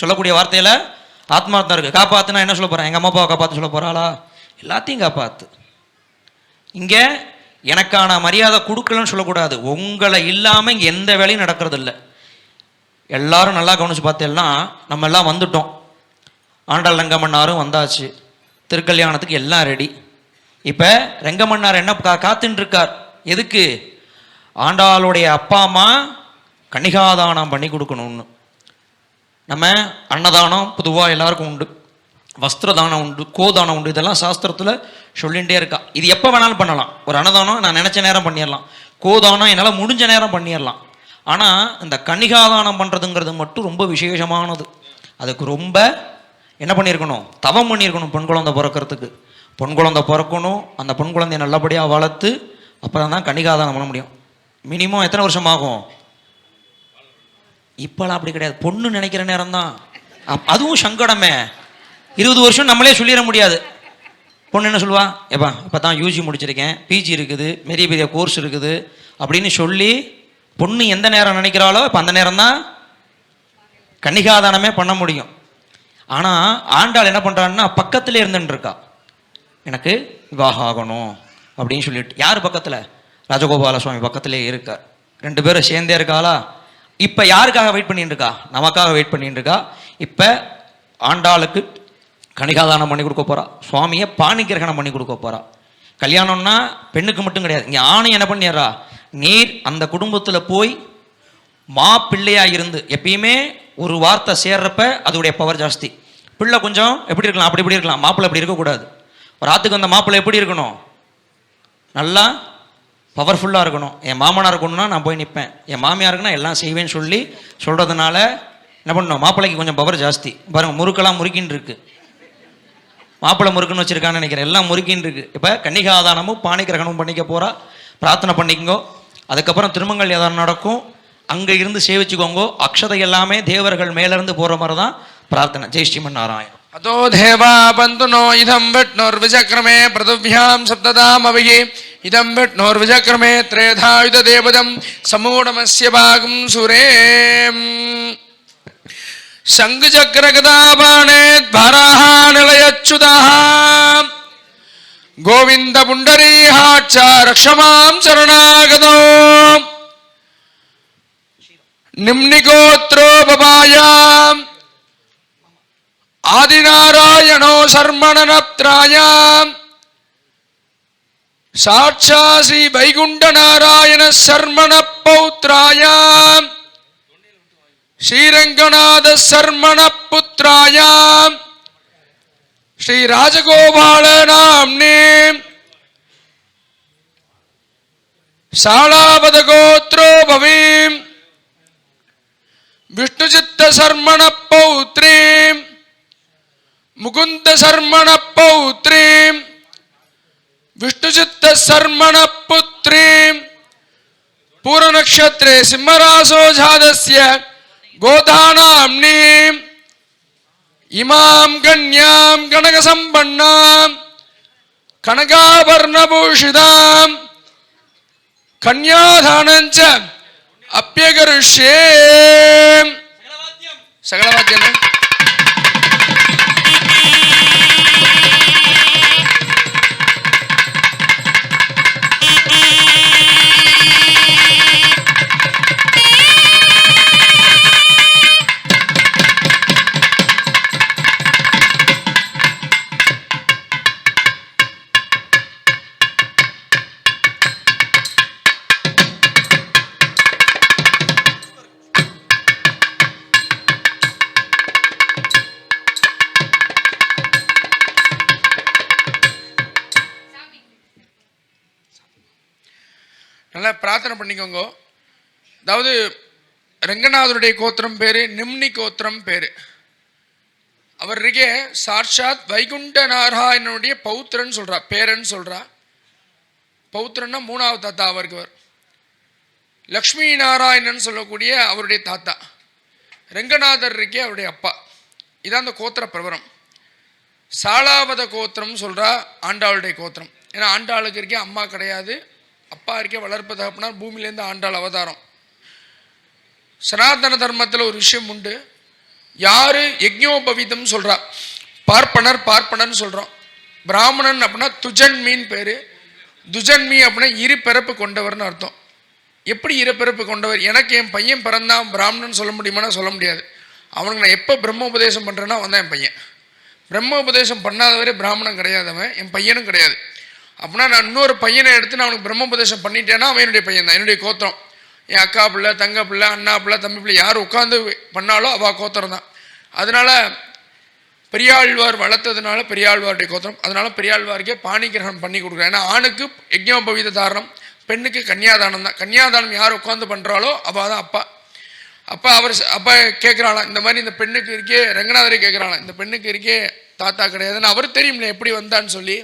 சொல்லக்கூடிய வார்த்தையில் ஆத்மார்த்தம் இருக்குது காப்பாத்துனா என்ன சொல்ல போகிறேன் எங்கள் அம்மா அப்பாவை காப்பாற்ற சொல்ல போகிறாளா எல்லாத்தையும் காப்பாற்று இங்கே எனக்கான மரியாதை கொடுக்கலன்னு சொல்லக்கூடாது. உங்களை இல்லாமல் இங்கே எந்த வேலையும் நடக்கிறதில்ல. எல்லாரும் நல்லா கவனிச்சு பார்த்தேன்னா நம்ம எல்லாம் வந்துட்டோம். ஆண்டாள் ரங்கமன்னாரும் வந்தாச்சு. திருக்கல்யாணத்துக்கு எல்லாம் ரெடி இப்போ ரெங்கமன்னார் என்ன கா காத்துட்டுருக்கார் எதுக்கு? ஆண்டாளுடைய அப்பா அம்மா கன்னிகாதானம் பண்ணி கொடுக்கணும்னு. நம்ம அன்னதானம் பொதுவாக எல்லாருக்கும் உண்டு. வஸ்திரதானம் உண்டு கோதானம் உண்டு இதெல்லாம் சாஸ்திரத்தில் சொல்லிகிட்டே இருக்கா. இது எப்போ வேணாலும் பண்ணலாம். ஒரு அன்னதானம் நான் நினச்ச நேரம் பண்ணிடலாம் கோதானம் என்னால் முடிஞ்ச நேரம் பண்ணிடலாம் ஆனால் இந்த கன்னிகாதானம் பண்ணுறதுங்கிறது மட்டும் ரொம்ப விசேஷமானது. அதுக்கு ரொம்ப என்ன பண்ணியிருக்கணும் தவம் பண்ணியிருக்கணும் பெண் குழந்தை பிறக்கிறதுக்கு. பொன் குழந்தை பிறக்கணும் அந்த பொன் குழந்தைய நல்லபடியாக வளர்த்து அப்புறம் தான் கன்னிகாதானம் பண்ண முடியும். மினிமம் எத்தனை வருஷம் ஆகும் இப்போலாம் அப்படி கிடையாது. பொண்ணு நினைக்கிற நேரம் தான் அதுவும் சங்கடமே. இருபது வருஷம் நம்மளே சொல்லிட முடியாது. பொண்ணு என்ன சொல்லுவா? எப்பா இப்போ தான் யூஜி முடிச்சிருக்கேன். பிஜி இருக்குது. பெரிய பெரிய கோர்ஸ் இருக்குது. அப்படின்னு சொல்லி பொண்ணு எந்த நேரம் நினைக்கிறாளோ இப்போ அந்த நேரம் தான் கன்னிகாதானமே பண்ண முடியும். ஆனால் ஆண்டாள் என்ன பண்ணுறான்னா பக்கத்தில் இருந்துட்டுருக்கா எனக்கு விவாகம் ஆகணும். அப்படின்னு சொல்லிட்டு. யார் பக்கத்தில்? ராஜகோபால சுவாமி பக்கத்திலே இருக்கார். ரெண்டு பேரும் சேர்ந்தே இருக்காளா? இப்போ யாருக்காக வெயிட் பண்ணிட்டு இருக்கா நமக்காக வெயிட் பண்ணிட்டு இருக்கா இப்போ ஆண்டாளுக்கு கணிகாதானம் பண்ணி கொடுக்க போறா. சுவாமியை பாணி கிரகணம் பண்ணி கொடுக்க போறா. கல்யாணம்னா பெண்ணுக்கு மட்டும் கிடையாது. இங்கே ஆணை என்ன பண்ணிடுறா? நீர் அந்த குடும்பத்தில் போய் மா பிள்ளையாக இருந்து எப்பயுமே ஒரு வார்த்தை சேர்றப்ப அதோடைய பவர் ஜாஸ்தி. பிள்ளை கொஞ்சம் எப்படி இருக்கலாம்? அப்படி இப்படி இருக்கலாம். மாப்பிள்ளை அப்படி இருக்கக்கூடாது. ஒரு ஆத்துக்கு அந்த மாப்பிள்ளை எப்படி இருக்கணும்? நல்லா பவர்ஃபுல்லாக இருக்கணும். என் மாமனார் இருக்கணும்னா நான் போய் நிற்பேன் என் மாமியாருக்குன்னா எல்லாம் செய்வேன்னு சொல்லி சொல்கிறதுனால என்ன பண்ணணும்? மாப்பிள்ளைக்கு கொஞ்சம் பவர் ஜாஸ்தி. பாருங்கள் முறுக்கெல்லாம் முறுக்கின்னு இருக்கு. மாப்பிள்ளை முறுக்குன்னு வச்சுருக்கான்னு நினைக்கிறேன். எல்லாம் முறுக்கின்னு இருக்குது இப்போ கன்னிகாதானமும் பாணி கிரகணமும் பண்ணிக்க போகிறா பிரார்த்தனை பண்ணிக்கோ அதுக்கப்புறம் திருமங்கல் ஏதாவது நடக்கும். அங்கே இருந்து சேவிச்சுக்கோங்கோ. அக்ஷதை எல்லாமே தேவர்கள் மேலேருந்து போகிற மாதிரி தான் பிரார்த்தனை. ஜெய் ஸ்ரீமன் நாராயணன். అతో దేవా పంతునో ఇదం విష్ణోర్విచక్రమే పృథివ్యాం సప్తదామవి ఇదం విష్ణోర్విచక్రమే త్రేధాయుధ దేవదం సమూఢమస్య భాగం సురే శంఖచక్రగదాబాణేద్భరాహానిలయచ్యుత గోవింద పుండరీహాక్ష రక్షమాం శరణాగతో నిమ్నిగోత్రోపమాయాం ஆதிநாராயணோ சர்மணனப்திராயாம் சாட்சாசி வைகுண்ட நாராயண சர்மண பௌத்ராயாம் ஸ்ரீரங்கநாத சர்மண புத்திராயாம் ஸ்ரீ ராஜகோபால நாம்னே. சாலாபத கோத்ரோ பவீம். விஷ்ணுஜித்த சர்மண பௌத்ரீம் முகுந்த சர்மண பௌத்ரீம். விஷ்ணுசித்த சர்மண புத்ரீம் பூரநக்ஷத்ரே சிம்மராசோ ஜாதஸ்ய கோதானாம்னீம் இமாம் கன்யாம் கனகசம்பண்ணாம். கனகாபர்ணபூஷிதாம். கன்யாதானஞ்ச அப்பியகருஷ்யே சகலவாத்தியம். நல்லா பிரார்த்தனை பண்ணிக்கோங்க. அதாவது ரங்கநாதருடைய கோத்திரம் பேர் நிம்னி கோத்திரம் பேர். அவர் இருக்கே சாட்சாத் வைகுண்ட நாராயணனுடைய பௌத்திரன் சொல்கிறா பேரன் சொல்கிறா பௌத்திரன்னா மூணாவது தாத்தா அவருக்கு அவர் லக்ஷ்மி நாராயணன் சொல்லக்கூடிய அவருடைய தாத்தா. ரங்கநாதர் இருக்கே அவருடைய அப்பா. இதான் அந்த கோத்திர பிரபரம் சாலாவத கோத்திரம் சொல்கிறா ஆண்டாளுடைய கோத்திரம். ஏன்னா ஆண்டாளுக்கு இருக்கே அம்மா கிடையாது. அப்பா இருக்கே வளர்ப்பு தகப்பனார் பூமியிலேருந்து ஆண்டாள் அவதாரம். சனாதன தர்மத்தில் ஒரு விஷயம் உண்டு. யார் யஜ்ஞோபவிதம் சொல்கிறா பார்ப்பனர் பார்ப்பனர்னு சொல்கிறோம் பிராமணன் அப்படின்னா துஜன்மின்னு பேரு. துஜன்மி அப்படின்னா இரு பிறப்பு கொண்டவர்னு அர்த்தம். எப்படி இரு பிறப்பு கொண்டவர்? எனக்கு என் பையன் பிறந்தான் பிராமணன் சொல்ல முடியுமானா சொல்ல முடியாது. அவனுக்கு நான் எப்போ பிரம்ம உபதேசம் பண்ணுறேன்னா வந்தான் என் பையன். பிரம்ம உபதேசம் பண்ணாதவரே பிராமணன் கிடையாதவன் என் பையனும் கிடையாது. அப்படின்னா நான் இன்னொரு பையனை எடுத்து நான் அவனுக்கு பிரம்ம உபதேசம் பண்ணிட்டேன்னா அவன் என்னுடைய பையன் தான் என்னுடைய கோத்திரம். என் அக்கா பிள்ளை தங்க பிள்ளை அண்ணா பிள்ளை தம்பி பிள்ளை யார் உட்காந்து பண்ணாலோ அவள் கோத்திரம் தான் அதனால் பெரியாழ்வார் வளர்த்ததுனால பெரியாழ்வாருடைய கோத்திரம். அதனால பெரியாழ்வாருக்கே பாணிகிரகணம் பண்ணி கொடுக்குறேன். ஏன்னா ஆணுக்கு யஜ்ஞோபவீத தாரணம் பெண்ணுக்கு கன்னியாதானம் தான். கன்னியாதானம் யார் உட்காந்து பண்ணுறாளோ அவள் தான் அப்பா. அப்பா அவர் அப்பா கேட்குறாளாம் இந்த மாதிரி இந்த பெண்ணுக்கு இருக்கே ரங்கநாதரை கேட்குறாளாம் இந்த பெண்ணுக்கு இருக்கே தாத்தா கிடையாதுன்னு அவர் தெரியும்ல எப்படி வந்தான்னு சொல்லி.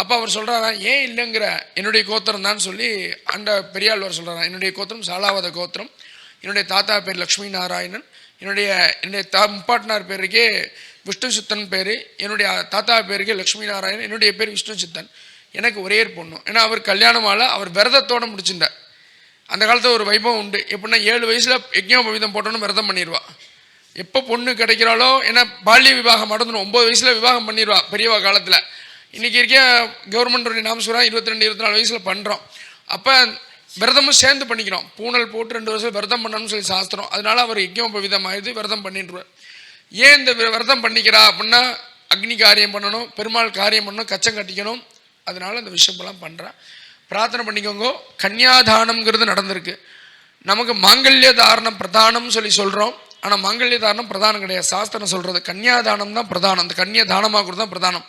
அப்போ அவர் சொல்கிறாரா ஏன் இல்லைங்கிற என்னுடைய கோத்திரம் தான் சொல்லி அந்த பெரியாழ்வார் சொல்கிறாரா என்னுடைய கோத்திரம் சாலாவத கோத்திரம் என்னுடைய தாத்தா பேர் லக்ஷ்மி நாராயணன் என்னுடைய என்னுடைய தா முப்பாட்டினார் பேருக்கே விஷ்ணு சித்தன் பேர் என்னுடைய தாத்தா பேருக்கே லக்ஷ்மி நாராயணன் என்னுடைய பேர் விஷ்ணு சித்தன் எனக்கு ஒரே பொண்ணு. ஏன்னா அவர் கல்யாணமால அவர் விரதத்தோடு முடிச்சிருந்தார். அந்த காலத்தில் ஒரு வைபவம் உண்டு. எப்படின்னா ஏழு வயசில் யஜ்ஞோபவீதம் போட்டோன்னு விரதம் பண்ணிடுவா எப்போ பொண்ணு கிடைக்கிறாளோ ஏன்னா பால்ய விவாகம் நடந்துடும் ஒம்பது வயசில் விவாகம் பண்ணிடுவா பெரியவா காலத்தில். இன்றைக்கி இருக்க கவர்மெண்ட்டுடைய நாமஸ்வரம் இருபத்தி ரெண்டு இருபத்தி நாலு வயசில் பண்ணுறோம் அப்போ விரதமும் சேர்ந்து பண்ணிக்கிறோம். பூனல் போட்டு ரெண்டு வருஷம் விரதம் பண்ணணும்னு சொல்லி சாஸ்திரம். அதனால் அவர் யஜ்யம் ஆயுது விரதம் பண்ணிட்டுருவார் ஏன் இந்த விரதம் பண்ணிக்கிறா அப்படின்னா அக்னி காரியம் பண்ணணும் பெருமாள் காரியம் பண்ணணும் கச்சம் கட்டிக்கணும். அதனால அந்த விஷயமெல்லாம் பண்ணுறான் பிரார்த்தனை பண்ணிக்கோங்க. கன்னியாதானம்ங்கிறது நடந்திருக்கு. நமக்கு மாங்கல்ய தாரணம் பிரதானம்னு சொல்லி சொல்கிறோம் ஆனால் மாங்கல்ய தாரணம் பிரதானம் கிடையாது. சாஸ்திரம் சொல்கிறது கன்னியாதானம் தான் பிரதானம். அந்த கன்னியா தானமாக தான் பிரதானம்.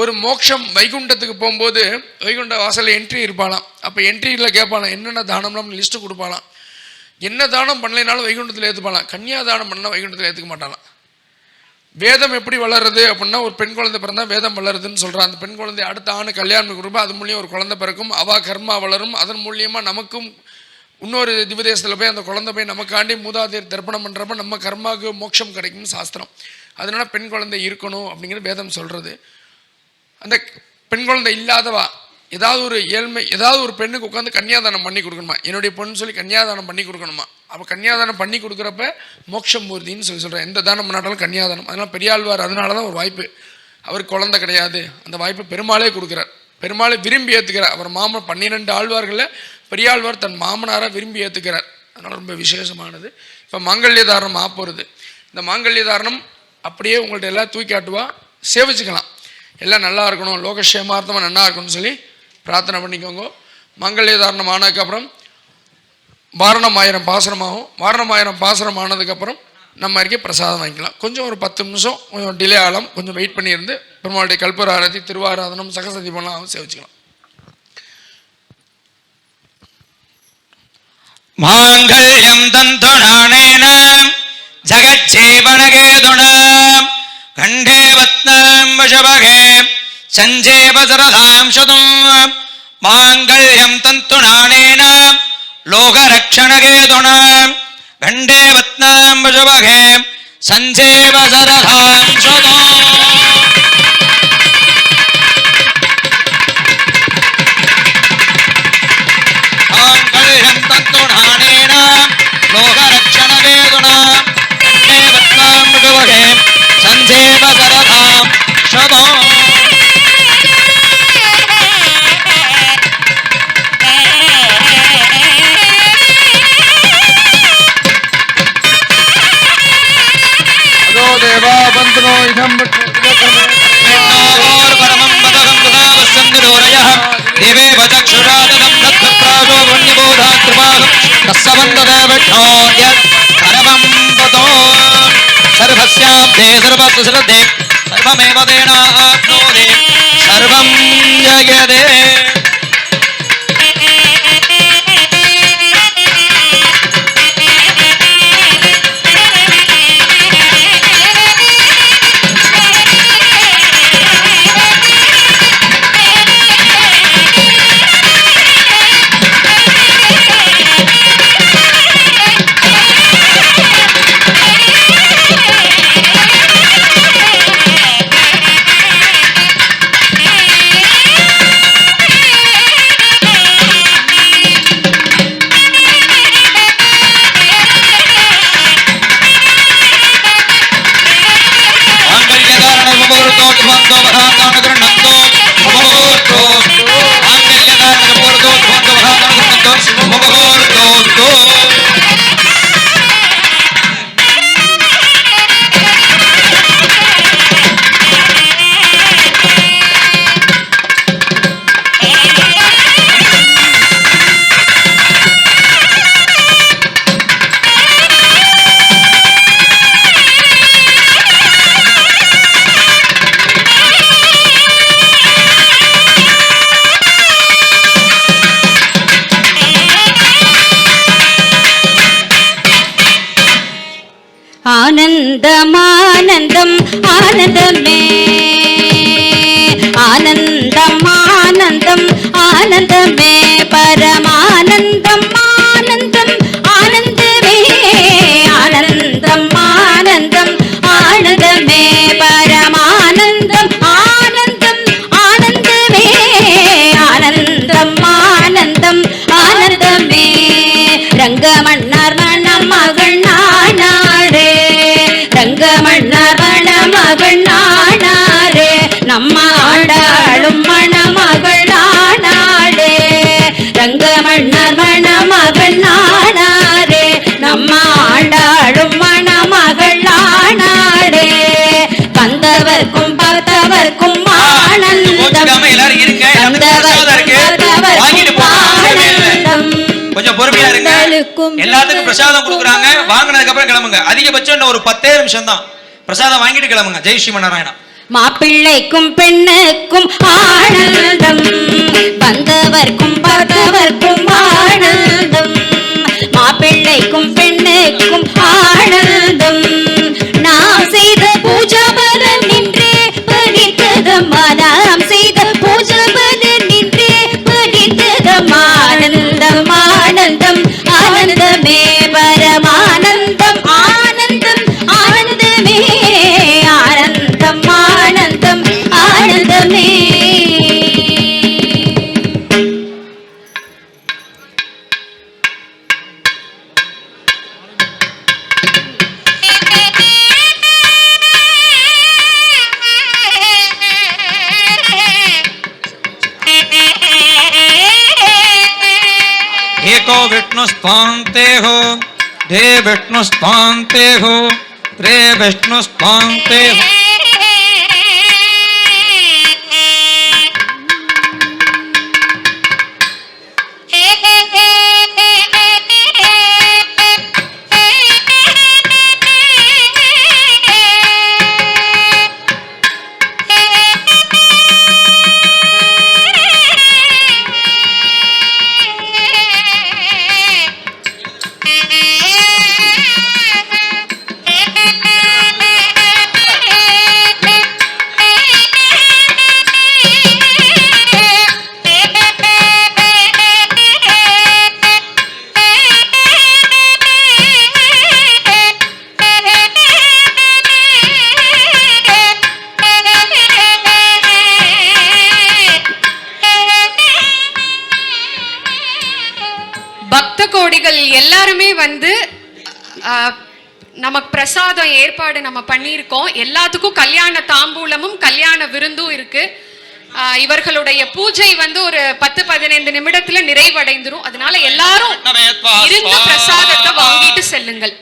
ஒரு மோட்சம் வைகுண்டத்துக்கு போகும்போது வைகுண்ட வாசலில் என்ட்ரி இருப்பாளாம். அப்போ என்ட்ரியில் கேட்பாளாம் என்னென்ன தானம்லாம் லிஸ்ட்டு கொடுப்பாளாம்? என்ன தானம் பண்ணலைனாலும் வைகுண்டத்தில் ஏற்றுப்பாலாம் கன்னியா தானம் பண்ணால் வைகுண்டத்தில் ஏற்றுக்க மாட்டாளாம். வேதம் எப்படி வளருது? அப்படின்னா ஒரு பெண் குழந்தை பிறந்தால் வேதம் வளருதுன்னு சொல்கிறான் அந்த பெண் குழந்தை அடுத்த ஆணு கல்யாணம் கொடுப்பா அது மூலியம் ஒரு குழந்தை பிறக்கும். அவா கர்மா வளரும். அதன் மூலியமாக நமக்கும் இன்னொரு திவதேசத்தில் போய் அந்த குழந்தை போய் நமக்காண்டி மூதாதையர் தர்ப்பணம் பண்ணுறப்ப நம்ம கர்மாவுக்கு மோட்சம் கிடைக்கும்னு சாஸ்திரம். அதனால் பெண் குழந்தை இருக்கணும் அப்படிங்கிறது வேதம் சொல்கிறது அந்த பெண் குழந்தை இல்லாதவா? ஏதாவது ஒரு ஏழ்மை ஏதாவது ஒரு பெண்ணுக்கு உட்காந்து கன்னியாதானம் பண்ணி கொடுக்கணுமா? என்னுடைய பொண்ணு சொல்லி கன்னியாதானம் பண்ணி கொடுக்கணுமா? அப்போ கன்னியாதானம் பண்ணி கொடுக்குறப்ப மோட்சம் மூர்த்தின்னு சொல்லி சொல்கிறேன் எந்த தானம் பண்ணாலும் கன்னியாதானம். அதனால் பெரியாழ்வார் அதனால தான் ஒரு வாய்ப்பு. அவருக்கு குழந்தை கிடையாது. அந்த வாய்ப்பு பெருமாளே கொடுக்குறார். பெருமாளை விரும்பி ஏற்றுக்கிறார் அவர் மாமன் பன்னிரெண்டு ஆழ்வார்களில் பெரியாழ்வார் தன் மாமனாரை விரும்பி ஏற்றுக்கிறார் அதனால் ரொம்ப விசேஷமானது. இப்போ மாங்கல்ய தாரணம் ஆப்போகிறது இந்த மாங்கல்ய தாரணம் அப்படியே உங்கள்ட்ட எல்லாம் தூக்கி காட்டுவா சேவிச்சுக்கலாம். எல்லாம் நல்லா இருக்கணும். லோகக்ஷேமார்த்தமாக நல்லா இருக்கணும்னு சொல்லி பிரார்த்தனை பண்ணிக்கோங்க. மாங்கல்ய தாரணம் ஆனதுக்கப்புறம் வாரணம் ஆயிரம் பாசனமாகும். வாரணம் ஆயிரம் பாசனம் ஆனதுக்கப்புறம் நம்ம இருக்க பிரசாதம் வாங்கிக்கலாம். கொஞ்சம் ஒரு பத்து நிமிஷம் கொஞ்சம் டிலே ஆகலாம். கொஞ்சம் வெயிட் பண்ணியிருந்து பெருமாளுடைய கல்பூர ஆரதி திருவாராதனம் சகசதி பண்ணலாம் சேவிச்சுக்கலாம். மாங்கல்யம் தந்து நானேன ஜகச்சேவனகேதுண கண்டே பத்னம் வசபகே சஞ்சேவ சதும். மாங்கல்யம் தந்து நானேன லோகரக்ஷணகேதுண கண்டே பத்னம் வசபகே சஞ்சேவ சதும். கிருபாகம் தஸ்ஸவந்ததேவோ யத் பரமம் பதோ சர்வஸ்யாப்தே வந்தவர்க்கும் எல்லாத்துக்கும் பிரசாதம் கொடுக்குறாங்க. வாங்கினதுக்கு அப்புறம் கிளம்புங்க. அதிகபட்சம் ஒரு பத்தே நிமிஷம் தான் பிரசாதம் வாங்கிட்டு கிளம்புங்க. ஜெய் ஸ்ரீமநாராயணா மாப்பிள்ளைக்கும் பெண்ணுக்கும் ஆனந்தம். வந்தவர்க்கும் பார்த்தவர்க்கும் ஆனந்தம். மாப்பிள்ளைக்கும் பெண்ணுக்கும் ஆனந்தம் एको विष्णुस्त्वान्ते हो। द्वे विष्णुस्त्वान्ते हो। त्रे विष्णुस्त्वान्ते हो। எல்லாருமே வந்து நமக்கு பிரசாதம் ஏற்பாடு நம்ம பண்ணியிருக்கோம். எல்லாத்துக்கும் கல்யாண தாம்பூலமும் கல்யாண விருந்தும் இருக்கு. இவர்களுடைய பூஜை வந்து ஒரு பத்து பதினைந்து நிமிடத்துல நிறைவடைந்துரும். அதனால எல்லாரும் இருந்து பிரசாதத்தை வாங்கிட்டு செல்லுங்கள்.